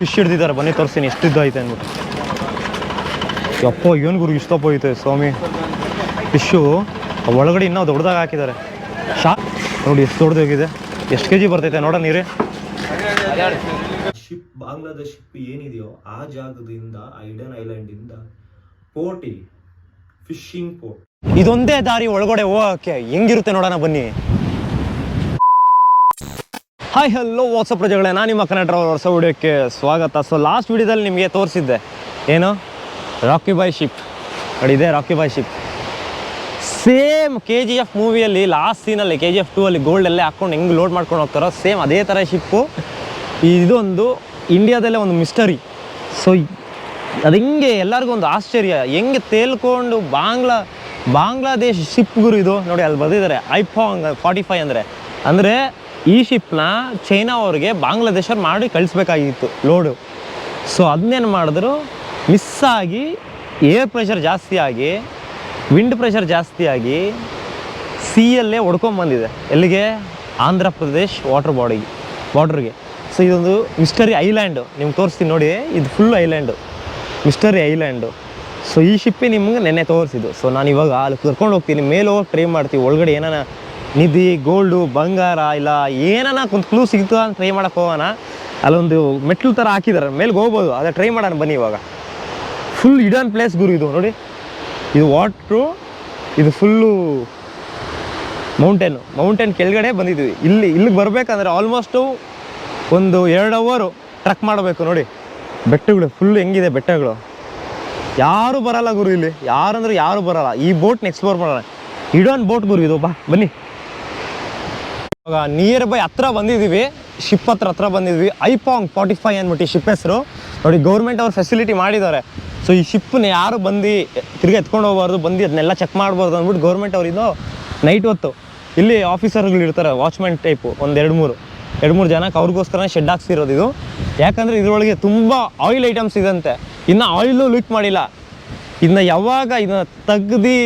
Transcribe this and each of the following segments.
Fish ಹಿಡ್ದಿದ್ದಾರೆ ಬನ್ನಿ ತೋರಿಸ್ತೀನಿ. ಎಷ್ಟಿದ್ದ ಐತೆ ಅಂದ್ಬಿಟ್ಟು. ಯಪ್ಪ ಏನು ಗುರು ಇಷ್ಟಪ್ಪ ಐತೆ ಸ್ವಾಮಿ. ಫಿಶ್ಶು ಒಳಗಡೆ ಇನ್ನೂ ದೊಡ್ಡದಾಗ ಹಾಕಿದ್ದಾರೆ. ಶಾ ನೋಡಿ ಎಷ್ಟು ದೊಡ್ಡದಾಗಿದೆ ಎಷ್ಟು ಕೆ ಜಿ ಬರ್ತೈತೆ ನೋಡ ನೀರೇ ಶಿಪ್ ಬಾಂಗ್ಲಾದೇಶ್ ಶಿಪ್ ಏನಿದೆಯೋ ಆ ಜಾಗದಿಂದ ಐಡನ್ ಐಲ್ಯಾಂಡ್ ಇಂದ ಪೋರ್ಟಿಗೆ ಫಿಶಿಂಗ್ ಪೋರ್ಟ್ ಇದೊಂದೇ ದಾರಿ ಒಳಗಡೆ ಹೋಗಕ್ಕೆ ಹೆಂಗಿರುತ್ತೆ ನೋಡೋಣ ಬನ್ನಿ. ಹಾಯ್ ಹಲೋ ವಾಟ್ಸಪ್ ಪ್ರಜೆಗಳೇ? ನಾನು ನಿಮ್ಮ ಕನ್ನಡ ಹೊಸ ವಿಡಿಯೋಕ್ಕೆ ಸ್ವಾಗತ. ಸೊ ಲಾಸ್ಟ್ ವಿಡಿಯೋದಲ್ಲಿ ನಿಮಗೆ ತೋರಿಸಿದ್ದೆ. ಏನು? ರಾಕಿ ಬಾಯ್ ಶಿಪ್ ನೋಡಿ, ಇದೆ Rocky boy ship same K G F ಮೂವಿಯಲ್ಲಿ last ಸೀನಲ್ಲಿ ಕೆ ಜಿ ಎಫ್ ಟೂ ಅಲ್ಲಿ ಗೋಲ್ಡ್ ಎಲ್ಲೇ ಹಾಕೊಂಡು ಹೆಂಗೆ ಲೋಡ್ ಮಾಡ್ಕೊಂಡು ಹೋಗ್ತಾರೋ ಸೇಮ್ ಅದೇ ಥರ ಶಿಪ್ಪು ಇದೊಂದು ಇಂಡಿಯಾದಲ್ಲೇ ಒಂದು ಮಿಸ್ಟರಿ ಸೊ ಅದು ಹೆಂಗೆ ಎಲ್ಲರಿಗೂ ಒಂದು ಆಶ್ಚರ್ಯ. ಹೆಂಗೆ ತೇಲ್ಕೊಂಡು ಬಾಂಗ್ಲಾ, ಬಾಂಗ್ಲಾದೇಶ್ ಶಿಪ್ಗುರು ಇದು. ನೋಡಿ, ಅಲ್ಲಿ ಬರೆದಿದ್ದಾರೆ ಐಫಾಂಗ್ ಫಾರ್ಟಿ ಫೈವ್ ಅಂದರೆ. ಅಂದರೆ ಈ ಶಿಪ್ನ ಚೈನಾ ಅವ್ರಿಗೆ ಬಾಂಗ್ಲಾದೇಶವ್ರು ಮಾಡಿ ಕಳಿಸ್ಬೇಕಾಗಿತ್ತು ಲೋಡು. ಸೊ ಅದನ್ನೇನು ಮಾಡಿದ್ರು ಮಿಸ್ ಆಗಿ ಏರ್ ಪ್ರೆಷರ್ ಜಾಸ್ತಿ ಆಗಿ, ವಿಂಡ್ ಪ್ರೆಷರ್ ಜಾಸ್ತಿ ಆಗಿ ಸಿಯಲ್ಲೇ ಹೊಡ್ಕೊಂಬಂದಿದೆ ಎಲ್ಲಿಗೆ? ಆಂಧ್ರ ಪ್ರದೇಶ್ ವಾಟರ್ ಬಾಡಿಗೆ ವಾಟ್ರಿಗೆ ಸೊ ಇದೊಂದು ಮಿಸ್ಟರಿ ಐಲ್ಯಾಂಡು. ನಿಮ್ಗೆ ತೋರಿಸ್ತೀನಿ ನೋಡಿ, ಇದು full island. Mystery island. So ಈ ಶಿಪ್ಪೇ ನಿಮ್ಗೆ ನೆನ್ನೆ ತೋರಿಸಿದ್ದು. ಸೊ ನಾನು ಇವಾಗ ಅಲ್ಲಿ ಕರ್ಕೊಂಡು ಹೋಗ್ತೀನಿ, ಮೇಲೆ ಹೋಗಿ ಟ್ರೈ ಮಾಡ್ತೀವಿ ಒಳಗಡೆ ಏನಾನ ನಿಧಿ ಗೋಲ್ಡು ಬಂಗಾರ, ಇಲ್ಲ ಏನನ್ನ ಒಂದು ಕ್ಲೂ ಸಿಗ್ತದ ಅಂತ ಟ್ರೈ ಮಾಡಕ್ಕೆ ಹೋಗೋಣ. ಅಲ್ಲೊಂದು ಮೆಟ್ಲು ಥರ ಹಾಕಿದ್ದಾರೆ ಮೇಲ್ಗೆ ಹೋಗ್ಬೋದು ಅದ ಟ್ರೈ ಮಾಡೋಣ ಬನ್ನಿ ಇವಾಗ. ಫುಲ್ ಇಡನ್ ಪ್ಲೇಸ್ ಗುರು ಇದು, ನೋಡಿ. ಇದು ವಾಟ್ರು ಇದು ಫುಲ್ಲು ಮೌಂಟೇನು ಮೌಂಟೇನ್ ಕೆಳಗಡೆ ಬಂದಿದ್ವಿ ಇಲ್ಲಿ, ಇಲ್ಲಿಗೆ ಬರಬೇಕಂದ್ರೆ ಆಲ್ಮೋಸ್ಟು ಒಂದು ಎರಡು ಅವರು ಟ್ರಕ್ ಮಾಡಬೇಕು, ನೋಡಿ. ಬೆಟ್ಟಗಳು ಫುಲ್ ಹೆಂಗಿದೆ ಬೆಟ್ಟಗಳು. ಯಾರು ಬರಲ್ಲ ಗುರು ಇಲ್ಲಿ. ಯಾರಂದ್ರೆ ಯಾರು ಬರಲ್ಲ. ಈ ಬೋಟ್ನ ಎಕ್ಸ್ಪ್ಲೋರ್ ಮಾಡೋಣ. ಇಡೋನ್ ಬೋಟ್ ಗುರು ಇದು, ಬಾ, ಬನ್ನಿ. ಇವಾಗ ನಿಯರ್ ಬೈ ಹತ್ರ ಬಂದಿದ್ದೀವಿ ಶಿಪ್ ಹತ್ರ ಹತ್ರ ಬಂದಿದ್ವಿ ಐಪಾಂಗ್ ಫಾರ್ಟಿ ಫೈವ್ ಅಂದ್ಬಿಟ್ಟು ಶಿಪ್ ಹೆಸರು. ನೋಡಿ ಗೌರ್ಮೆಂಟ್ ಅವ್ರು ಫೆಸಿಲಿಟಿ ಮಾಡಿದ್ದಾರೆ. ಸೊ ಈ ಶಿಪ್ನ ಯಾರು ಬಂದು ತಿರ್ಗಿ ಎತ್ಕೊಂಡು ಹೋಗ್ಬಾರ್ದು, ಬಂದು ಅದನ್ನೆಲ್ಲ ಚೆಕ್ ಮಾಡ್ಬಾರ್ದು ಅಂದ್ಬಿಟ್ಟು ಗೌರ್ಮೆಂಟ್ ಅವರಿದ್ದು ನೈಟ್ ಹೊತ್ತು ಇಲ್ಲಿ ಆಫೀಸರ್ಗಳು ಇರ್ತಾರೆ ವಾಚ್ಮ್ಯಾನ್ ಟೈಪು ಒಂದು ಎರಡು ಮೂರು. ಎರಡು ಮೂರು ಜನಕ್ಕೆ ಅವ್ರಿಗೋಸ್ಕರ ಶೆಡ್ ಹಾಕ್ಸಿರೋದು ಇದು. ಯಾಕಂದರೆ ಇದರೊಳಗೆ ತುಂಬ ಆಯಿಲ್ ಐಟಮ್ಸ್ ಇದಂತೆ. ಇನ್ನು ಆಯಿಲು ಲೀಕ್ ಮಾಡಿಲ್ಲ. ಇನ್ನು ಯಾವಾಗ ಇದನ್ನ ತೆಗ್ದು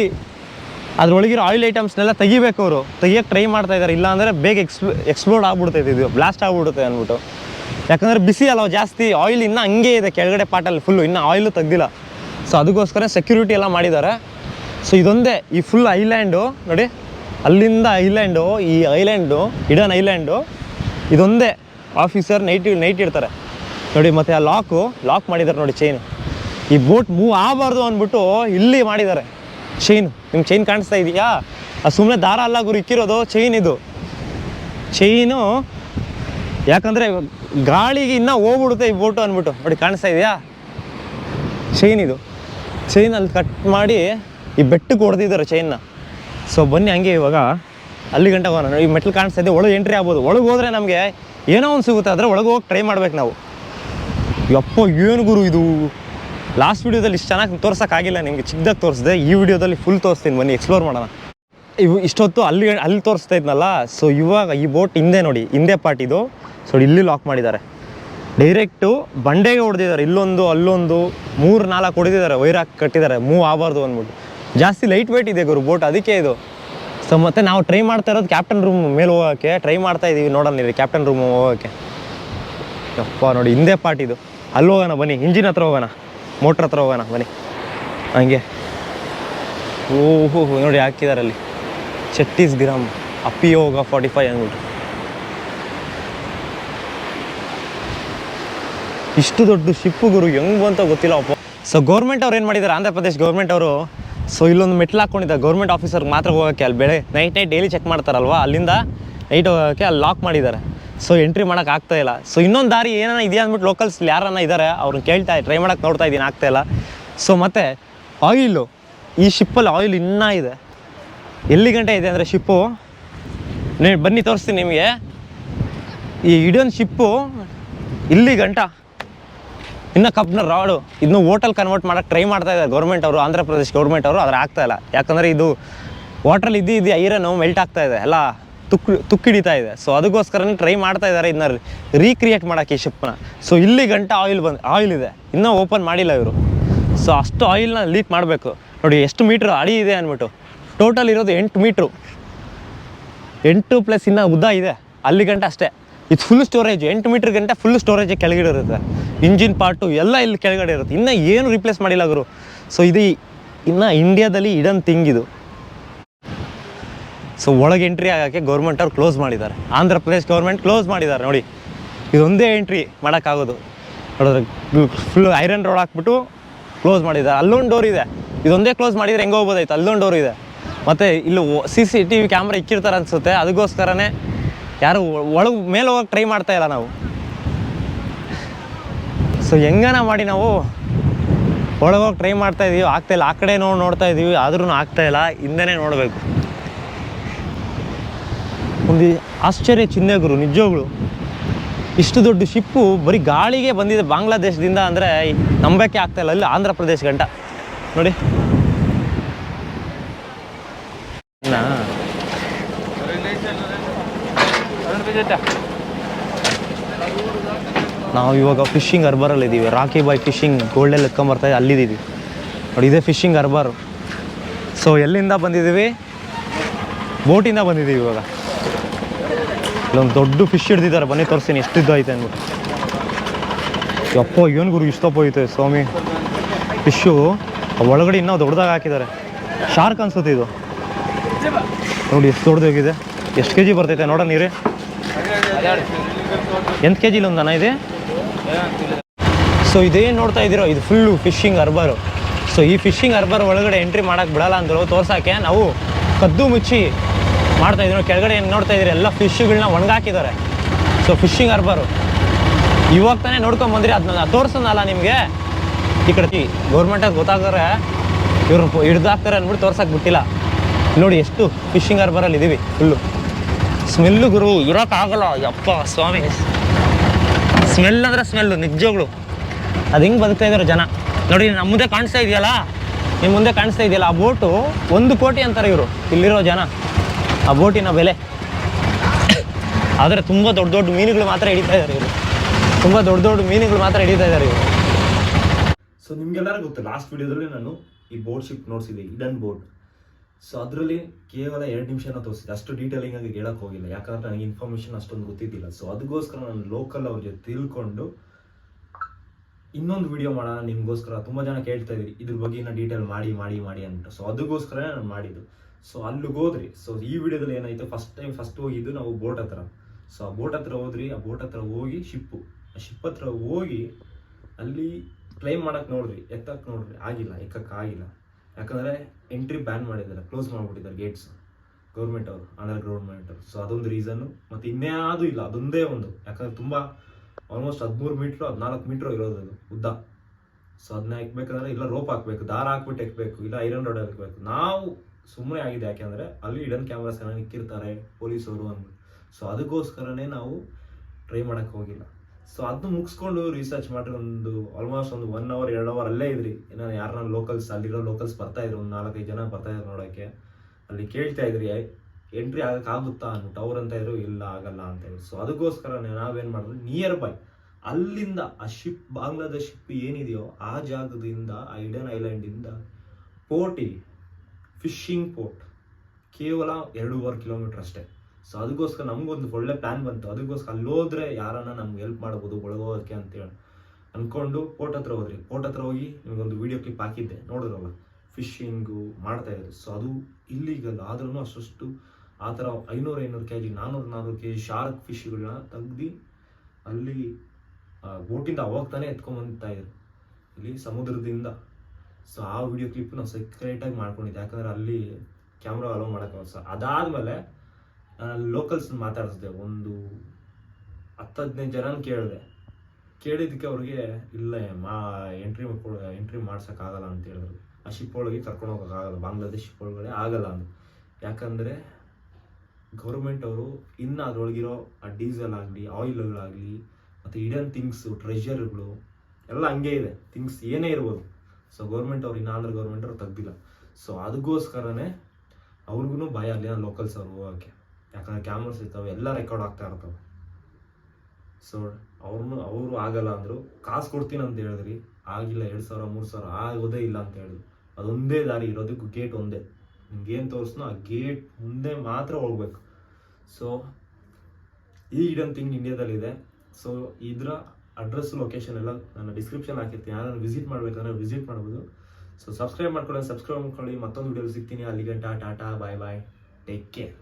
ಅದ್ರೊಳಗಿರೋ ಆಯಿಲ್ ಐಟಮ್ಸ್ನೆಲ್ಲ ತೆಗಿಬೇಕು ಅವರು. ತೆಗಿಯೋಕೆ ಟ್ರೈ ಮಾಡ್ತಾ ಇದ್ದಾರೆ ಇಲ್ಲ ಅಂದರೆ ಬೇಗ ಎಕ್ಸ್ ಎಕ್ಸ್ಪ್ಲೋಡ್ ಆಗ್ಬಿಡ್ತೈತೆ ಇದು. ಬ್ಲಾಸ್ಟ್ ಆಗ್ಬಿಡುತ್ತೆ ಅಂದ್ಬಿಟ್ಟು. ಯಾಕಂದರೆ ಬಿಸಿ ಅಲ್ಲ, ಜಾಸ್ತಿ ಆಯಿಲ್ ಇನ್ನೂ ಹಂಗೆ ಇದೆ. ಕೆಳಗಡೆ ಪಾಟಲ್ಲಿ ಫುಲ್ಲು ಇನ್ನೂ ಆಯಿಲು ತೆಗ್ದಿಲ್ಲ. ಸೊ ಅದಕ್ಕೋಸ್ಕರ ಸೆಕ್ಯೂರಿಟಿ ಎಲ್ಲ ಮಾಡಿದ್ದಾರೆ. ಸೊ ಇದೊಂದೇ ಈ ಫುಲ್ ಐಲ್ಯಾಂಡು ನೋಡಿ, ಅಲ್ಲಿಂದ ಐಲ್ಯಾಂಡು ಈ ಐಲ್ಯಾಂಡು ಇಡನ್ ಐಲ್ಯಾಂಡು ಇದೊಂದೇ ಆಫೀಸರ್ ನೈಟ್ ನೈಟ್ ಇಡ್ತಾರೆ. ನೋಡಿ, ಮತ್ತು ಆ ಲಾಕು ಲಾಕ್ ಮಾಡಿದ್ದಾರೆ ನೋಡಿ ಚೈನು ಈ ಬೋಟ್ ಮೂವ್ ಆಗಬಾರ್ದು ಅಂದ್ಬಿಟ್ಟು ಇಲ್ಲಿ ಮಾಡಿದ್ದಾರೆ. ಚೈನು ನಿಮ್ಮ ಚೈನ್ ಕಾಣಿಸ್ತಾ ಇದೆಯಾ? ಅದು ಸುಮ್ಮನೆ ದಾರ ಅಲ್ಲ ಗುರು, ಇಕ್ಕಿರೋದು ಚೈನ್ ಇದು. ಚೈನು ಯಾಕಂದರೆ ಗಾಳಿಗೆ ಇನ್ನೂ ಹೋಗ್ಬಿಡುತ್ತೆ ಈ ಬೋಟು ಅಂದ್ಬಿಟ್ಟು. ನೋಡಿ, ಕಾಣಿಸ್ತಾ ಇದೆಯಾ? ಚೈನ್ ಇದು. ಚೈನ್ ಅಲ್ಲಿ ಕಟ್ ಮಾಡಿ ಈ ಬೆಟ್ಟಕ್ಕೆ ಹೊಡೆದಿದ್ದಾರೆ ಚೈನ್ನ ಸೊ ಬನ್ನಿ ಹಂಗೆ ಇವಾಗ. ಅಲ್ಲಿ ಗಂಟೆ ಹೋಗೋಣ. ಈ ಮೆಟ್ಲು ಕಾಣಿಸ್ತಾ ಇದೆ. ಒಳಗೆ ಎಂಟ್ರಿ ಆಗ್ಬೋದು. ಒಳಗೆ ಹೋದರೆ ನಮಗೆ ಏನೋ ಒಂದು ಸಿಗುತ್ತೆ. ಆದರೆ ಒಳಗೆ ಹೋಗಿ ಟ್ರೈ ಮಾಡ್ಬೇಕು ನಾವು. ಯಪ್ಪ, ಏನು ಗುರು ಇದು? ಲಾಸ್ಟ್ ವೀಡಿಯೋದಲ್ಲಿ ಇಷ್ಟು ಚೆನ್ನಾಗಿ ತೋರ್ಸೋಕ್ಕಾಗಿಲ್ಲ, ನಿಮಗೆ ಚಿಕ್ಕದಾಗಿ ತೋರಿಸಿದೆ, ಈ ವಿಡಿಯೋದಲ್ಲಿ ಫುಲ್ ತೋರಿಸ್ತೀನಿ, ಬನ್ನಿ ಎಕ್ಸ್ಪ್ಲೋರ್ ಮಾಡೋಣ. ಇವು ಇಷ್ಟೊತ್ತು ಅಲ್ಲಿ ಅಲ್ಲಿ ತೋರಿಸ್ತಾ ಇದ್ನಲ್ಲ ಸೊ ಇವಾಗ ಈ ಬೋಟ್ ಹಿಂದೆ ನೋಡಿ, ಹಿಂದೆ ಪಾರ್ಟಿದು ಇದು. ಸೊ ಇಲ್ಲಿ ಲಾಕ್ ಮಾಡಿದ್ದಾರೆ. ಡೈರೆಕ್ಟು ಬಂಡೆಗೆ ಹೊಡೆದಿದ್ದಾರೆ, ಇಲ್ಲೊಂದು, ಅಲ್ಲೊಂದು, ಮೂರು, ನಾಲ್ಕು ಹೊಡೆದಿದ್ದಾರೆ ವೈರ್ ಹಾಕಿ ಕಟ್ಟಿದ್ದಾರೆ ಮೂವ್ ಆಗಬಾರ್ದು ಅಂದ್ಬಿಟ್ಟು. ಜಾಸ್ತಿ ಲೈಟ್ ವೆಯ್ಟ್ ಇದೆ ಗುರು ಬೋಟ್ ಅದಕ್ಕೆ ಇದು. ಸೊ ಮತ್ತು ನಾವು ಟ್ರೈ ಮಾಡ್ತಾ ಇರೋದು ಕ್ಯಾಪ್ಟನ್ ರೂಮ್ ಮೇಲೆ ಹೋಗೋಕ್ಕೆ ಟ್ರೈ ಮಾಡ್ತಾ ಇದ್ದೀವಿ ನೋಡೋಣ ಇಲ್ಲಿ ಕ್ಯಾಪ್ಟನ್ ರೂಮ್ ಹೋಗೋಕ್ಕೆ ಯಪ್ಪ, ನೋಡಿ, ಹಿಂದೆ ಪಾರ್ಟಿದು ಇದು. ಅಲ್ಲಿ ಹೋಗೋಣ, ಬನ್ನಿ ಇಂಜಿನ್ ಹತ್ರ ಹೋಗೋಣ. ಮೋಟ್ರ್ ಹತ್ರ ಹೋಗೋಣ, ಬನ್ನಿ. ಹಂಗೆ. ಓಹೋ ನೋಡಿ ಹಾಕಿದ್ದಾರೆ ಅಲ್ಲಿ ಛತ್ತೀಸ್ಗ್ರಾಮ್ ಅಪಿಯೋಗ ಫಾರ್ಟಿ ಫೈವ್ ಅಂದ್ಬಿಟ್ಟು ಇಷ್ಟು ದೊಡ್ಡ ಶಿಪ್ಪು ಗುರು ಹೆಂಗ್ ಅಂತ ಗೊತ್ತಿಲ್ಲ, ಅಪ್ಪ. ಸೊ ಗೌರ್ಮೆಂಟ್ ಅವ್ರು ಏನು ಮಾಡಿದ್ದಾರೆ ಆಂಧ್ರ ಪ್ರದೇಶ್ ಗೌರ್ಮೆಂಟ್ ಅವರು ಸೊ ಇಲ್ಲೊಂದು ಮೆಟ್ಲು ಹಾಕೊಂಡಿದ್ದಾರೆ. ಗೌರ್ಮೆಂಟ್ ಆಫೀಸರ್ಗೆ ಮಾತ್ರ ಹೋಗೋಕ್ಕೆ, ಅಲ್ಲಿ ಬೆಳೆ ನೈಟ್ ನೈಟ್ ಡೈಲಿ ಚೆಕ್ ಮಾಡ್ತಾರಲ್ವಾ? ಅಲ್ಲಿಂದ ನೈಟ್ ಹೋಗೋಕ್ಕೆ ಅಲ್ಲಿ ಲಾಕ್ ಮಾಡಿದ್ದಾರೆ. ಸೊ ಎಂಟ್ರಿ ಮಾಡೋಕೆ ಆಗ್ತಾ ಇಲ್ಲ. ಸೊ ಇನ್ನೊಂದು ದಾರಿ ಏನಾನ ಇದೆಯಾ ಅಂದ್ಬಿಟ್ಟು ಲೋಕಲ್ಸ್ ಯಾರನ್ನ ಇದ್ದಾರೆ ಅವ್ರನ್ನ ಕೇಳ್ತಾ ಟ್ರೈ ಮಾಡೋಕೆ ನೋಡ್ತಾ ಇದ್ದೀನಿ, ಆಗ್ತಾ ಇಲ್ಲ. ಸೊ ಮತ್ತೆ ಆಯಿಲು ಈ ಶಿಪ್ಪಲ್ಲಿ ಆಯಿಲ್ ಇನ್ನೂ ಇದೆ. ಎಲ್ಲಿ ಗಂಟೆ ಇದೆ ಅಂದರೆ ಶಿಪ್ಪು ನೀ, ಬನ್ನಿ, ತೋರಿಸ್ತೀನಿ ನಿಮಗೆ. ಈ ಇಡೋನ್ ಶಿಪ್ಪು ಇಲ್ಲಿ ಗಂಟ. ಇನ್ನು ಕಬ್ಬಿನ ರಾಡು ಇನ್ನು ಹೋಟೆಲ್ ಕನ್ವರ್ಟ್ ಮಾಡೋಕೆ ಟ್ರೈ ಮಾಡ್ತಾ ಇದ್ದಾರೆ ಗೌರ್ಮೆಂಟ್ ಅವರು, ಆಂಧ್ರ ಪ್ರದೇಶ್ ಗೌರ್ಮೆಂಟ್ ಅವರು ಅದ್ರ ಆಗ್ತಾ ಇಲ್ಲ. ಯಾಕಂದರೆ ಇದು ವಾಟ್ರಲ್ಲಿ ಇದ್ದು ಇದು ಐರನ್ ಮೆಲ್ಟ್ ಆಗ್ತಾ ಇದೆ ಎಲ್ಲ ತುಕ್ ತುಕ್ಕಿಡಿತಾ ಇದೆ. ಸೊ ಅದಕ್ಕೋಸ್ಕರನೇ ಟ್ರೈ ಮಾಡ್ತಾ ಇದ್ದಾರೆ ಇದನ್ನ ರೀಕ್ರಿಯೇಟ್ ಮಾಡೋಕ್ಕೆ ಈ ಶಿಪ್ನ ಸೊ ಇಲ್ಲಿ ಗಂಟ ಆಯಿಲ್ ಬಂದು ಆಯಿಲ್ ಇದೆ. ಇನ್ನೂ ಓಪನ್ ಮಾಡಿಲ್ಲ ಇವರು. ಸೊ ಅಷ್ಟು ಆಯಿಲ್ನ ಲೀಕ್ ಮಾಡಬೇಕು. ನೋಡಿ, ಎಷ್ಟು ಮೀಟ್ರ್ ಅಡಿ ಇದೆ ಅಂದ್ಬಿಟ್ಟು ಟೋಟಲ್ ಇರೋದು ಎಂಟು ಮೀಟ್ರು ಎಂಟು ಪ್ಲಸ್ ಇನ್ನೂ ಉದ್ದ ಇದೆ. ಅಲ್ಲಿ ಗಂಟ ಅಷ್ಟೇ. ಇದು ಫುಲ್ ಸ್ಟೋರೇಜ್ ಎಂಟು ಮೀಟ್ರ್ ಗಂಟೆ ಫುಲ್ ಸ್ಟೋರೇಜ್ ಕೆಳಗಡೆ ಇರುತ್ತೆ. ಇಂಜಿನ್ ಪಾರ್ಟು ಎಲ್ಲ ಇಲ್ಲಿ ಕೆಳಗಡೆ ಇರುತ್ತೆ. ಇನ್ನೂ ಏನು ರಿಪ್ಲೇಸ್ ಮಾಡಿಲ್ಲ ಗುರು. ಸೊ ಇದು ಇನ್ನು ಇಂಡಿಯಾದಲ್ಲಿ ಇಡನ್ ಥಿಂಗ್ ಇದು. ಸೊ ಒಳಗೆ ಎಂಟ್ರಿ ಆಗೋಕ್ಕೆ ಗೌರ್ಮೆಂಟ್ ಅವ್ರು ಕ್ಲೋಸ್ ಮಾಡಿದ್ದಾರೆ. ಆಂಧ್ರ ಪ್ರದೇಶ್ ಗೌರ್ಮೆಂಟ್ ಕ್ಲೋಸ್ ಮಾಡಿದ್ದಾರೆ, ನೋಡಿ. ಇದೊಂದೇ ಎಂಟ್ರಿ ಮಾಡೋಕ್ಕಾಗೋದು. ನೋಡಿದ್ರೆ ಫುಲ್ ಐರನ್ ರೋಡ್ ಹಾಕ್ಬಿಟ್ಟು ಕ್ಲೋಸ್ ಮಾಡಿದ್ದಾರೆ. ಅಲ್ಲೊಂದು ಡೋರ್ ಇದೆ. ಇದೊಂದೇ ಕ್ಲೋಸ್ ಮಾಡಿದರೆ ಹೆಂಗೆ ಹೋಗ್ಬೋದಾಯ್ತು? ಅಲ್ಲೊಂದು ಡೋರ್ ಇದೆ. ಮತ್ತು ಇಲ್ಲಿ C C T V camera ಇಕ್ಕಿರ್ತಾರೆ ಅನಿಸುತ್ತೆ. ಅದಕ್ಕೋಸ್ಕರನೇ ಯಾರು ಒಳಗೆ ಮೇಲೆ ಹೋಗೋಕೆ ಟ್ರೈ ಮಾಡ್ತಾ ಇಲ್ಲ ನಾವು. ಸೊ ಹೆಂಗನ ಮಾಡಿ ನಾವು ಒಳಗೆ ಹೋಗಿ ಟ್ರೈ ಮಾಡ್ತಾ ಇದೀವಿ ಆಗ್ತಾಯಿಲ್ಲ ಆ ಕಡೆ ನೋಡಿ ನೋಡ್ತಾ ಇದ್ದೀವಿ ಆದ್ರೂ ಇಲ್ಲ. ಹಿಂದೆನೇ ನೋಡಬೇಕು. ಒಂದು ಆಶ್ಚರ್ಯ ಚಿಹ್ನೆ ಗುರು ಇಷ್ಟು ದೊಡ್ಡ ಶಿಪ್ಪು ಬರೀ ಗಾಳಿಗೆ ಬಂದಿದೆ ಬಾಂಗ್ಲಾದೇಶದಿಂದ ಅಂದರೆ ನಂಬಕ್ಕೆ ಆಗ್ತಾ ಇಲ್ಲ, ಅಲ್ಲಿ ಆಂಧ್ರ ಪ್ರದೇಶ ಗಂಟ. ನೋಡಿ. ನಾವು ಇವಾಗ ಫಿಶಿಂಗ್ ಅರ್ಬರಲ್ಲಿ ಇದ್ದೀವಿ ರಾಕಿ ಬಾಯ್ ಫಿಶಿಂಗ್ ಗೋಲ್ಡೆಲ್ ಎತ್ಕೊಂಬರ್ತಾ ಇದೆ ಅಲ್ಲಿದ್ದೀವಿ ನೋಡಿ, ಇದೇ ಫಿಶಿಂಗ್ ಅರ್ಬರ್ ಸೊ ಎಲ್ಲಿಂದ ಬಂದಿದ್ದೀವಿ? ಬೋಟಿಂದ ಬಂದಿದ್ದೀವಿ ಇವಾಗ. ಇಲ್ಲೊಂದು ದೊಡ್ಡ ಫಿಶ್ ಹಿಡ್ದಿದ್ದಾರೆ. ಬನ್ನಿ, ತೋರಿಸ್ತೀನಿ. ಎಷ್ಟಿದ್ದು ಐತೆ ಅಂದ್ಬಿಟ್ಟು. ಯಪ್ಪ, ಏನು ಗುರು ಇಷ್ಟಪ್ಪ ಐತೆ ಸ್ವಾಮಿ. ಫಿಶ್ಶು ಒಳಗಡೆ ಇನ್ನೂ ದೊಡ್ಡದಾಗ ಹಾಕಿದ್ದಾರೆ. ಶಾರ್ಕ್ ಅನ್ಸುತ್ತೆ ಇದು. ನೋಡಿ, ಎಷ್ಟು ದೊಡ್ಡದಾಗಿದೆ ಎಷ್ಟು ಕೆ ಜಿ ಬರ್ತೈತೆ ನೋಡೋಣ ನೀರೇ. ಎಂಟು ಕೆ ಜಿಲಿ ಒಂದನ ಇದೆ? ಸೊ ಇದೇನು ನೋಡ್ತಾ ಇದ್ದೀರೋ? ಇದು ಫುಲ್ಲು ಫಿಶಿಂಗ್ ಹರ್ಬರು ಸೊ ಈ ಫಿಶಿಂಗ್ ಅರ್ಬರ್ ಒಳಗಡೆ ಎಂಟ್ರಿ ಮಾಡೋಕ್ಕೆ ಬಿಡಲ್ಲ ಅಂದರು ತೋರ್ಸೋಕ್ಕೆ ನಾವು ಕದ್ದು ಮುಚ್ಚಿ ಮಾಡ್ತಾ ಇದ್ರು ಕೆಳಗಡೆ ಏನು ನೋಡ್ತಾ ಇದ್ದೀರಿ? ಎಲ್ಲ ಫಿಶ್ಗಳನ್ನ ಒಣಗಾಕಿದ್ದಾರೆ. ಸೊ ಫಿಶಿಂಗ್ ಹರ್ಬರು ಇವಾಗ ತಾನೇ ನೋಡ್ಕೊಂಡ್ ಬಂದ್ರಿ ಅದನ್ನ ತೋರಿಸೋನಲ್ಲ ನಿಮಗೆ. ಈ ಕಡೆ ಗೌರ್ಮೆಂಟಾಗಿ ಗೊತ್ತಾಗ್ತಾರೆ, ಇವ್ರು ಹಿಡ್ದಾಕ್ತಾರೆ ಅಂದ್ಬಿಟ್ಟು ತೋರ್ಸಕ್ಕೆ ಬಿಟ್ಟಿಲ್ಲ. ನೋಡಿ, ಎಷ್ಟು ಫಿಶಿಂಗ್ ಹರ್ಬರಲ್ಲಿ ಇದ್ದೀವಿ ಫುಲ್ಲು ಸ್ಮೆಲ್ಲು ಗುರು ಇರೋಕ್ಕಾಗಲ್ಲ ಯಪ್ಪ ಸ್ವಾಮಿ. ಸ್ಮೆಲ್ ಅಂದರೆ ಸ್ಮೆಲ್ಲು ನಿಜಗಳು ಅದು ಹಿಂಗೆ ಬದುಕ್ತಾ ಇದ್ದಾರೆ ಜನ. ನೋಡಿ ನಮ್ಮ ಮುಂದೆ ಕಾಣಿಸ್ತಾ ಇದೆಯಲ್ಲ? ನಿಮ್ಮ ಮುಂದೆ ಕಾಣಿಸ್ತಾ ಇದೆಯಲ್ಲ ಆ ಬೋಟು ಒಂದು ಕೋಟಿ ಅಂತಾರೆ ಇವರು, ಇಲ್ಲಿರೋ ಜನ. ಆ ಬೋಟಿನ ಬೆಲೆ. ಆದರೆ ತುಂಬ ದೊಡ್ಡ ದೊಡ್ಡ ಮೀನುಗಳು ಮಾತ್ರ ಹಿಡಿತಾ ಇದ್ದಾರೆ ಇವರು. ತುಂಬ ದೊಡ್ಡ ದೊಡ್ಡ ಮೀನುಗಳು ಮಾತ್ರ ಹಿಡಿತಾ ಇದ್ದಾರೆ ಇವರು. ಸೊ ನಿಮ್ಗೆಲ್ಲರೂ ಗೊತ್ತು ಲಾಸ್ಟ್ ವಿಡಿಯೋದಲ್ಲಿ ನಾನು ಈ ಬೋಟ್ ಶಿಪ್ ನೋಡಿಸಿದೆ ಇಡನ್ ಬೋಟ್ ಸೊ ಅದರಲ್ಲಿ ಕೇವಲ ಎರಡು ನಿಮಿಷನ ತೋರಿಸಿದೆ ಅಷ್ಟು ಡೀಟೇಲಿಂಗ್ ಆಗಿ ಹೇಳಕ್ ಹೋಗಿಲ್ಲ. ಯಾಕಂದ್ರೆ ನನಗೆ ಇನ್ಫಾರ್ಮೇಶನ್ ಅಷ್ಟೊಂದು ಗೊತ್ತಿದ್ದಿಲ್ಲ. ಸೊ ಅದಕ್ಕೋಸ್ಕರ ನಾನು ಲೋಕಲ್ ಅವ್ರ ಜೊತೆ ತಿಳ್ಕೊಂಡು ಇನ್ನೊಂದು ವಿಡಿಯೋ ಮಾಡೋಣ, ನಿಮಗೋಸ್ಕರ ತುಂಬ ಜನ ಕೇಳ್ತಾ ಇದ್ದೀರಿ. ಇದ್ರ ಬಗ್ಗೆ ಇನ್ನ ಡೀಟೇಲ್ ಮಾಡಿ ಮಾಡಿ ಮಾಡಿ ಅಂತ. ಸೊ ಅದಕ್ಕೋಸ್ಕರ ನಾನು ಮಾಡಿದ್ದು. ಸೊ ಅಲ್ಲಿಗೆ ಹೋದ್ರಿ. ಸೊ ಈ ವಿಡಿಯೋದಲ್ಲಿ ಏನಾಯ್ತು? ಫಸ್ಟ್ ಟೈಮ್ ಫಸ್ಟ್ ಹೋಗಿದ್ದು ನಾವು ಬೋಟ್ ಹತ್ರ. ಸೊ ಆ ಬೋಟ್ ಹತ್ರ ಹೋದ್ರಿ. ಆ ಬೋಟ್ ಹತ್ರ ಹೋಗಿ ಶಿಪ್ಪು. ಆ ಶಿಪ್ ಹತ್ರ ಹೋಗಿ ಅಲ್ಲಿ ಕ್ಲೈಮ್ ಮಾಡಕ್ ನೋಡ್ರಿ. ಎತ್ತಕ್ಕೆ ನೋಡ್ರಿ. ಆಗಿಲ್ಲ. ಎಕ್ಕಕ್ ಆಗಿಲ್ಲ. ಯಾಕಂದ್ರೆ ಎಂಟ್ರಿ ಬ್ಯಾನ್ ಮಾಡಿದ್ದಾರೆ. ಕ್ಲೋಸ್ ಮಾಡ್ಬಿಟ್ಟಿದ್ದಾರೆ ಗೇಟ್ಸ್ ಗೌರ್ಮೆಂಟ್ ಅವರು ಆಂಧ್ರ ಗೌರ್ಮೆಂಟ್ ಅವರು. ಸೊ ಅದೊಂದು ರೀಸನ್ ಮತ್ತೆ ಇನ್ಯಾವುದೂ ಇಲ್ಲ. ಅದೊಂದೇ ಒಂದು. ಯಾಕಂದ್ರೆ ತುಂಬಾ ಆಲ್ಮೋಸ್ಟ್ ಹದಿಮೂರು ಮೀಟ್ರು ಹದಿನಾಲ್ಕು ಮೀಟ್ರು ಇರೋದು ಉದ್ದ. ಸೊ ಅದನ್ನ ಎಕ್ಬೇಕಂದ್ರೆ ಇಲ್ಲ ರೋಪ್ ಹಾಕ್ಬೇಕು. ದಾರ ಹಾಕ್ಬಿಟ್ಟು ಎಕ್ಬೇಕು. ಇಲ್ಲ ಐರನ್ ರೋಡ್ ಹಾಕ್ಬೇಕು. ನಾವು ಸುಮ್ಮನೆ ಆಗಿದೆ. ಯಾಕೆಂದರೆ ಅಲ್ಲಿ ಇಡನ್ ಕ್ಯಾಮ್ರಾಸ್ ಏನಾದ್ರು ಇಕ್ಕಿರ್ತಾರೆ ಪೊಲೀಸವರು ಅಂದ್ಬಿಟ್ಟು. ಸೊ ಅದಕ್ಕೋಸ್ಕರನೇ ನಾವು ಟ್ರೈ ಮಾಡಕ್ ಹೋಗಿಲ್ಲ. ಸೊ ಅದನ್ನ ಮುಗಿಸ್ಕೊಂಡು ರಿಸರ್ಚ್ ಮಾಡಿ ಒಂದು ಆಲ್ಮೋಸ್ಟ್ ಒಂದು ಒನ್ ಅವರ್ ಎರಡು ಅವರ್ ಅಲ್ಲೇ ಇದ್ರಿ. ಏನೋ ಯಾರನ್ನ ಲೋಕಲ್ಸ್ ಅಲ್ಲಿರೋ ಲೋಕಲ್ಸ್ ಬರ್ತಾ ಇದ್ರು, ಒಂದು ನಾಲ್ಕೈದು ಜನ ಬರ್ತಾ ಇದ್ರು ನೋಡೋಕ್ಕೆ ಅಲ್ಲಿ ಕೇಳ್ತಾ ಇದ್ರಿ ಎಂಟ್ರಿ ಆಗೋಕ್ಕಾಗುತ್ತಾ ಅಂದ್ಬಿಟ್ಟು. ಅವ್ರಂತ ಇದ್ರು, ಇಲ್ಲ, ಆಗಲ್ಲ, ಅಂತ ಹೇಳಿ. ಸೊ ಅದಕ್ಕೋಸ್ಕರ ನಾವೇನು ಮಾಡಿದ್ರು ನಿಯರ್ ಬೈ ಅಲ್ಲಿಂದ ಆ ಶಿಪ್ ಬಾಂಗ್ಲಾದೇಶ್ ಶಿಪ್ ಏನಿದೆಯೋ ಆ ಜಾಗದಿಂದ, ಆ ಇಡನ್ ಐಲ್ಯಾಂಡಿಂದ ಪೋರ್ಟಿ ಫಿಶಿಂಗ್ ಪೋರ್ಟ್. ಕೇವಲ ಎರಡೂವರೆ ಕಿಲೋಮೀಟರ್ ಅಷ್ಟೇ. ಸೊ ಅದಕ್ಕೋಸ್ಕರ ನಮಗೊಂದು ಒಳ್ಳೆ ಪ್ಲಾನ್ ಬಂತು. ಅದಕ್ಕೋಸ್ಕರ ಅಲ್ಲಿ ಹೋದ್ರೆ ಯಾರನ್ನ ನಮ್ಗೆ ಹೆಲ್ಪ್ ಮಾಡ್ಬೋದು ಒಳಗೋದಕ್ಕೆ ಅಂತೇಳಿ ಅನ್ಕೊಂಡು ಪೋರ್ಟ್ ಹತ್ರ ಹೋದ್ರಿ. ಪೋರ್ಟ್ ಹತ್ರ ಹೋಗಿ ನಿಮಗೊಂದು ವಿಡಿಯೋ ಕ್ಲಿಪ್ ಹಾಕಿದ್ದೆ. ನೋಡಿದ್ರಲ್ಲ? ಫಿಶಿಂಗು ಮಾಡ್ತಾ ಇದ್ರು ಸೊ ಅದು ಇಲ್ಲಿಗಲ್ಲ ಆದ್ರೂ ಅಷ್ಟು ಆ ಥರ ಐನೂರು ಐನೂರು ಕೆ ಜಿ ನಾನ್ನೂರು ನಾನ್ನೂರು ಕೆ ಜಿ ಶಾರ್ಕ್ ಫಿಶ್ಗಳನ್ನ ತೆಗ್ದು ಅಲ್ಲಿ ಬೋಟಿಂದ ಅವಾಗ ತಾನೇ ಎತ್ಕೊಂಬಂತಾಯಿದ್ರು ಇಲ್ಲಿ ಸಮುದ್ರದಿಂದ. ಸೊ ಆ ವಿಡಿಯೋ ಕ್ಲಿಪ್ ನಾವು ಆಗಿ ಮಾಡ್ಕೊಂಡಿದ್ದೆ. ಯಾಕಂದ್ರೆ ಅಲ್ಲಿ ಕ್ಯಾಮ್ರಾ ಅಲೋ ಮಾಡೋಕ್ಕಾಗಲ್ಲ ಸೊ, ಅದಾದಮೇಲೆ ನಾನು ಲೋಕಲ್ಸ್ ಮಾತಾಡಿಸಿದೆ ಒಂದು ಹತ್ತು ಹದಿನೈದು ಜನ ಕೇಳಿದೆ. ಕೇಳಿದ್ದಕ್ಕೆ ಅವ್ರಿಗೆ, ಇಲ್ಲ ಮಾ ಎಂಟ್ರಿ ಎಂಟ್ರಿ ಮಾಡ್ಸೋಕ್ಕಾಗಲ್ಲ ಅಂತ ಹೇಳಿದ್ರು. ಆ ಶಿಪ್ ಒಳಗೆ ಕರ್ಕೊಂಡು ಹೋಗೋಕ್ಕಾಗಲ್ಲ ಬಾಂಗ್ಲಾದೇಶ್ ಶಿಪ್ ಒಳಗಡೆ ಆಗಲ್ಲ ಅಂತ ಯಾಕಂದರೆ ಗೌರ್ಮೆಂಟ್ ಅವರು ಇನ್ನು ಅದರೊಳಗಿರೋ ಆ ಡೀಸೆಲ್ ಆಗಲಿ ಆಯಿಲ್ಗಳಾಗಲಿ ಮತ್ತು ಇಡನ್ ಥಿಂಗ್ಸು ಟ್ರೆಷರ್ಗಳು ಎಲ್ಲ ಹಂಗೆ ಇದೆ. ಥಿಂಗ್ಸ್ ಏನೇ ಇರ್ಬೋದು. ಸೊ ಗೌರ್ಮೆಂಟ್ ಅವ್ರು ಇನ್ನು ಆಂಧ್ರ ಗೌರ್ಮೆಂಟ್ ಅವ್ರು ತೆಗ್ದಿಲ್ಲ. ಸೊ ಅದಕ್ಕೋಸ್ಕರನೇ ಅವ್ರಿಗೂ ಭಯ ಅಲ್ಲಿ ಲೋಕಲ್ಸ್ ಅವ್ರು ಹೋಗೋಕ್ಕೆ ಯಾಕಂದ್ರೆ ಕ್ಯಾಮ್ರಾಸ್ ಇರ್ತಾವೆ, ಎಲ್ಲ ರೆಕಾರ್ಡ್ ಆಗ್ತಾ ಇರ್ತವೆ. ಸೊ ಅವ್ರನ್ನೂ ಅವರು ಆಗಲ್ಲ ಅಂದರು, ಕಾಸು ಕೊಡ್ತೀನಿ ಅಂತ ಹೇಳಿದ್ರಿ, ಆಗಿಲ್ಲ, ಎರಡು ಸಾವಿರ, ಮೂರು ಸಾವಿರ, ಆಗೋದೇ ಇಲ್ಲ ಅಂತ ಹೇಳಿದ್ರು. ಅದೊಂದೇ ದಾರಿ, ಇರೋದಕ್ಕೂ ಗೇಟ್ ಒಂದೇ. ನಿಮ್ಗೆ ಏನು ತೋರಿಸ್ನೋ ಆ ಗೇಟ್ ಮುಂದೆ ಮಾತ್ರ ಹೋಗ್ಬೇಕು. ಸೊ ಈ ಇಡನ್ ಥಿಂಗ್ ಇಂಡಿಯಾದಲ್ಲಿದೆ ಸೊ ಇದರ ಅಡ್ರೆಸ್ ಲೊಕೇಶನ್ ಎಲ್ಲ ನಾನು ಡಿಸ್ಕ್ರಿಪ್ಷನ್ ಹಾಕಿರ್ತೀನಿ. ಯಾರು ವಿಸಿಟ್ ಮಾಡಬೇಕಂದ್ರೆ ವಿಸಿಟ್ ಮಾಡ್ಬೋದು. ಸೊ ಸಬ್ಸ್ಕ್ರೈಬ್ ಮಾಡ್ಕೊಳ್ಳಿ ಸಬ್ಸ್ಕ್ರೈಬ್ ಮಾಡ್ಕೊಳ್ಳಿ. ಮತ್ತೊಂದು ವಿಡಿಯೋ ಸಿಗ್ತೀನಿ. ಅಲ್ಲಿಗೆ tata bye bye take care